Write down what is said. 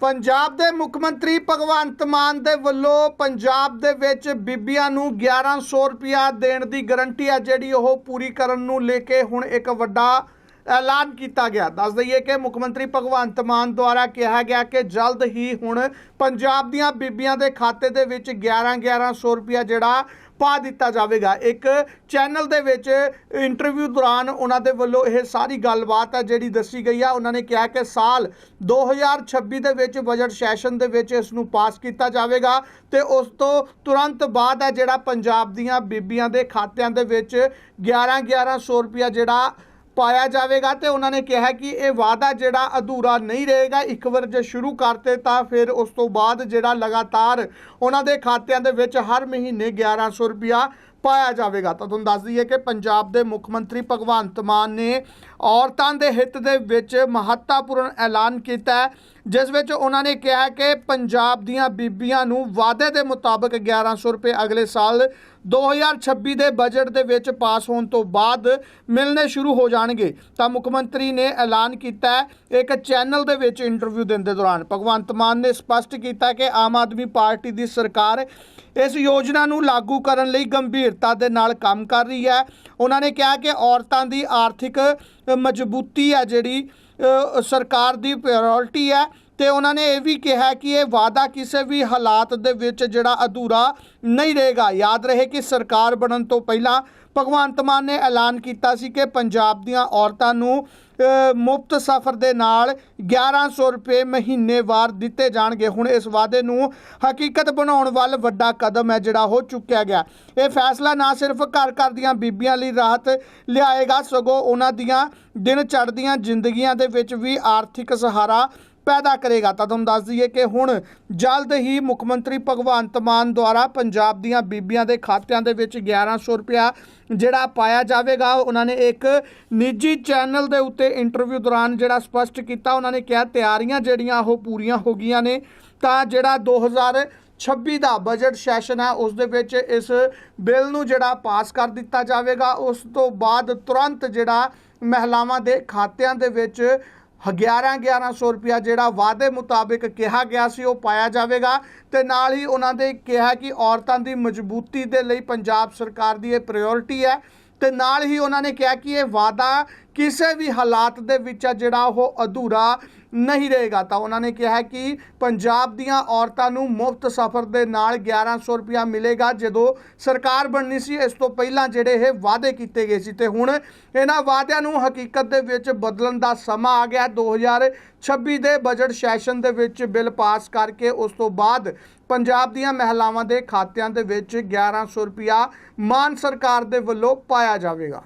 ਪੰਜਾਬ ਦੇ ਮੁੱਖ ਮੰਤਰੀ ਭਗਵੰਤ ਮਾਨ ਦੇ ਵੱਲੋਂ ਪੰਜਾਬ ਦੇ ਵਿੱਚ ਬੀਬੀਆਂ ਨੂੰ 1100 ਰੁਪਿਆ ਦੇਣ ਦੀ ਗਰੰਟੀ ਆ ਜਿਹੜੀ ਉਹ ਪੂਰੀ ਕਰਨ ਨੂੰ ਲੈ ਕੇ ਹੁਣ ਇੱਕ ਵੱਡਾ ਐਲਾਨ ਕੀਤਾ ਗਿਆ। ਦੱਸ ਦਈਏ ਕਿ ਮੁੱਖ ਮੰਤਰੀ ਭਗਵੰਤ ਮਾਨ ਦੁਆਰਾ ਕਿਹਾ ਗਿਆ ਕਿ ਜਲਦ ਹੀ ਹੁਣ ਪੰਜਾਬ ਦੀਆਂ ਬੀਬੀਆਂ ਦੇ ਖਾਤੇ ਦੇ ਵਿੱਚ 11 1100 ਰੁਪਿਆ ਜਿਹੜਾ ਪਾ ਦਿੱਤਾ ਜਾਵੇਗਾ। ਇੱਕ ਚੈਨਲ ਦੇ ਵਿੱਚ ਇੰਟਰਵਿਊ ਦੌਰਾਨ ਉਹਨਾਂ ਦੇ ਵੱਲੋਂ ਇਹ ਸਾਰੀ ਗੱਲਬਾਤ ਹੈ ਜਿਹੜੀ ਦੱਸੀ ਗਈ ਆ। ਉਹਨਾਂ ਨੇ ਕਿਹਾ ਕਿ ਸਾਲ 2026 ਦੇ ਵਿੱਚ ਬਜਟ ਸੈਸ਼ਨ ਦੇ ਵਿੱਚ ਇਸ ਨੂੰ ਪਾਸ ਕੀਤਾ ਜਾਵੇਗਾ ਤੇ ਉਸ ਤੋਂ ਤੁਰੰਤ ਬਾਅਦ ਹੈ ਜਿਹੜਾ ਪੰਜਾਬ ਦੀਆਂ ਬੀਬੀਆਂ ਦੇ ਖਾਤਿਆਂ ਦੇ ਵਿੱਚ 11 1100 ਰੁਪਿਆ ਜਿਹੜਾ ਪਾਇਆ ਜਾਵੇਗਾ ਤੇ ਉਹਨਾਂ ਨੇ ਕਿਹਾ ਕਿ ਇਹ ਵਾਅਦਾ ਜਿਹੜਾ ਅਧੂਰਾ ਨਹੀਂ ਰਹੇਗਾ। ਇੱਕ ਵਾਰ ਜੇ ਸ਼ੁਰੂ ਕਰਤੇ ਤਾਂ ਫਿਰ ਉਸ ਤੋਂ ਬਾਅਦ ਜਿਹੜਾ ਲਗਾਤਾਰ ਉਹਨਾਂ ਦੇ ਖਾਤਿਆਂ ਦੇ ਵਿੱਚ ਹਰ ਮਹੀਨੇ 1100 ਰੁਪਿਆ ਪਾਇਆ ਜਾਵੇਗਾ। ਤਾਂ ਤੁਹਾਨੂੰ ਦੱਸ ਦਈਏ ਕਿ ਪੰਜਾਬ ਦੇ ਮੁੱਖ ਮੰਤਰੀ ਭਗਵੰਤ ਮਾਨ ਨੇ ਔਰਤਾਂ ਦੇ ਹਿੱਤ ਦੇ ਵਿੱਚ ਮਹੱਤਵਪੂਰਨ ਐਲਾਨ ਕੀਤਾ ਹੈ, ਜਿਸ ਵਿੱਚ ਉਹਨਾਂ ਨੇ ਕਿਹਾ ਕਿ ਪੰਜਾਬ ਦੀਆਂ ਬੀਬੀਆਂ ਨੂੰ ਵਾਅਦੇ ਦੇ ਮੁਤਾਬਕ 1100 ਰੁਪਏ ਅਗਲੇ ਸਾਲ 2026 ਦੇ ਬਜਟ ਦੇ ਵਿੱਚ ਪਾਸ ਹੋਣ ਤੋਂ ਬਾਅਦ ਮਿਲਣੇ ਸ਼ੁਰੂ ਹੋ ਜਾਣਗੇ। ਤਾਂ ਮੁੱਖ ਮੰਤਰੀ ਨੇ ਐਲਾਨ ਕੀਤਾ ਇੱਕ ਚੈਨਲ ਦੇ ਵਿੱਚ ਇੰਟਰਵਿਊ ਦਿੰਦੇ ਦੌਰਾਨ। ਭਗਵੰਤ ਮਾਨ ਨੇ ਸਪਸ਼ਟ ਕੀਤਾ ਕਿ ਆਮ ਆਦਮੀ ਪਾਰਟੀ ਦੀ ਸਰਕਾਰ ਇਸ ਯੋਜਨਾ ਨੂੰ ਲਾਗੂ ਕਰਨ ਲਈ ਗੰਭੀਰ ਗੰਭੀਰਤਾ ਦੇ ਨਾਲ ਕੰਮ ਕਰ ਰਹੀ ਹੈ। ਉਹਨਾਂ ਨੇ ਕਿਹਾ ਕਿ ਔਰਤਾਂ ਦੀ ਆਰਥਿਕ ਮਜ਼ਬੂਤੀ ਹੈ ਜਿਹੜੀ ਸਰਕਾਰ ਦੀ ਪ੍ਰਾਇੋਰਟੀ ਹੈ ਤੇ ਉਹਨਾਂ ਨੇ ਇਹ ਵੀ ਕਿਹਾ ਕਿ ਇਹ ਵਾਅਦਾ ਕਿਸੇ ਵੀ ਹਾਲਾਤ ਦੇ ਵਿੱਚ ਜਿਹੜਾ ਅਧੂਰਾ ਨਹੀਂ ਰਹੇਗਾ। ਯਾਦ ਰਹੇ ਕਿ ਸਰਕਾਰ ਬਣਨ ਤੋਂ ਪਹਿਲਾਂ ਭਗਵੰਤ ਮਾਨ ਨੇ ਐਲਾਨ ਕੀਤਾ ਸੀ ਕਿ ਪੰਜਾਬ ਦੀਆਂ ਔਰਤਾਂ ਨੂੰ ਮੁਫਤ ਸਫ਼ਰ ਦੇ ਨਾਲ 1100 ਰੁਪਏ ਮਹੀਨੇਵਾਰ ਦਿੱਤੇ ਜਾਣਗੇ। ਹੁਣ ਇਸ ਵਾਅਦੇ ਨੂੰ ਹਕੀਕਤ ਬਣਾਉਣ ਵੱਲ ਵੱਡਾ ਕਦਮ ਹੈ ਜਿਹੜਾ ਹੋ ਚੁੱਕਿਆ ਗਿਆ। ਇਹ ਫੈਸਲਾ ਨਾ ਸਿਰਫ ਘਰ ਘਰ ਦੀਆਂ ਬੀਬੀਆਂ ਲਈ ਰਾਹਤ ਲਿਆਏਗਾ, ਸਗੋਂ ਉਹਨਾਂ ਦੀਆਂ ਦਿਨ ਚੜ੍ਹਦੀਆਂ ਜ਼ਿੰਦਗੀਆਂ ਦੇ ਵਿੱਚ ਵੀ ਆਰਥਿਕ ਸਹਾਰਾ ਪੈਦਾ ਕਰੇਗਾ। ਤਾਂ ਤੁਹਾਨੂੰ ਦੱਸ ਦਈਏ ਕਿ ਹੁਣ ਜਲਦ ਹੀ ਮੁੱਖ ਮੰਤਰੀ ਭਗਵੰਤ ਮਾਨ ਦੁਆਰਾ ਪੰਜਾਬ ਦੀਆਂ ਬੀਬੀਆਂ ਦੇ ਖਾਤਿਆਂ ਦੇ ਵਿੱਚ 1100 ਰੁਪਇਆ ਜਿਹੜਾ ਪਾਇਆ ਜਾਵੇਗਾ, ਉਹਨਾਂ ਨੇ ਇੱਕ ਨਿੱਜੀ ਚੈਨਲ ਦੇ ਉੱਤੇ ਇੰਟਰਵਿਊ ਦੌਰਾਨ ਜਿਹੜਾ ਸਪਸ਼ਟ ਕੀਤਾ, ਉਹਨਾਂ ਨੇ ਕਿਹਾ ਤਿਆਰੀਆਂ ਜਿਹੜੀਆਂ ਉਹ ਪੂਰੀਆਂ ਹੋ ਗਈਆਂ ਨੇ, ਤਾਂ ਜਿਹੜਾ 2000 26 ਦਾ ਬਜਟ ਸੈਸ਼ਨ ਹੈ, ਉਸ ਦੇ ਵਿੱਚ ਇਸ ਬਿੱਲ ਨੂੰ ਜਿਹੜਾ ਪਾਸ ਕਰ ਦਿੱਤਾ ਜਾਵੇਗਾ। ਉਸ ਤੋਂ ਬਾਅਦ ਤੁਰੰਤ ਜਿਹੜਾ ਮਹਿਲਾਵਾਂ ਦੇ ਖਾਤਿਆਂ ਦੇ ਵਿੱਚ 11 1100 ਰੁਪਿਆ ਜਿਹੜਾ ਵਾਅਦੇ ਮੁਤਾਬਿਕ ਕਿਹਾ ਗਿਆ ਸੀ, ਉਹ ਪਾਇਆ ਜਾਵੇਗਾ। ਤੇ ਨਾਲ ਹੀ ਉਹਨਾਂ ਦੇ ਕਿਹਾ ਕਿ ਔਰਤਾਂ ਦੀ ਮਜ਼ਬੂਤੀ ਦੇ ਲਈ ਪੰਜਾਬ ਸਰਕਾਰ ਦੀ ਇਹ ਪ੍ਰਾਇੋਰਟੀ ਹੈ। ਤੇ ਨਾਲ ਹੀ ਉਹਨਾਂ ਨੇ ਕਿਹਾ ਕਿ ਇਹ ਵਾਅਦਾ ਕਿਸੇ ਵੀ ਹਾਲਾਤ ਦੇ ਵਿੱਚ ਆ ਜਿਹੜਾ ਉਹ ਅਧੂਰਾ ਨਹੀਂ ਰਹੇਗਾ। ਤਾਂ ਉਹਨਾਂ ਨੇ ਕਿਹਾ ਕਿ ਪੰਜਾਬ ਦੀਆਂ ਔਰਤਾਂ ਨੂੰ ਮੁਫਤ ਸਫ਼ਰ ਦੇ ਨਾਲ 1100 ਰੁਪਇਆ ਮਿਲੇਗਾ। ਜਦੋਂ ਸਰਕਾਰ ਬਣਨੀ ਸੀ, ਇਸ ਤੋਂ ਪਹਿਲਾਂ ਜਿਹੜੇ ਇਹ ਵਾਅਦੇ ਕੀਤੇ ਗਏ ਸੀ। ਤੇ ਹੁਣ ਇਹਨਾਂ ਵਾਅਦਿਆਂ ਨੂੰ ਹਕੀਕਤ ਦੇ ਵਿੱਚ ਬਦਲਣ ਦਾ ਸਮਾਂ ਆ ਗਿਆ। 2026 ਦੇ ਬਜਟ ਸੈਸ਼ਨ ਦੇ ਵਿੱਚ ਬਿੱਲ ਪਾਸ ਕਰਕੇ ਉਸ ਤੋਂ ਬਾਅਦ ਪੰਜਾਬ ਦੀਆਂ ਮਹਿਲਾਵਾਂ ਦੇ ਖਾਤਿਆਂ ਦੇ ਵਿੱਚ 1100 ਰੁਪਇਆ ਮਾਨ ਸਰਕਾਰ ਦੇ ਵੱਲੋਂ ਪਾਇਆ ਜਾਵੇਗਾ।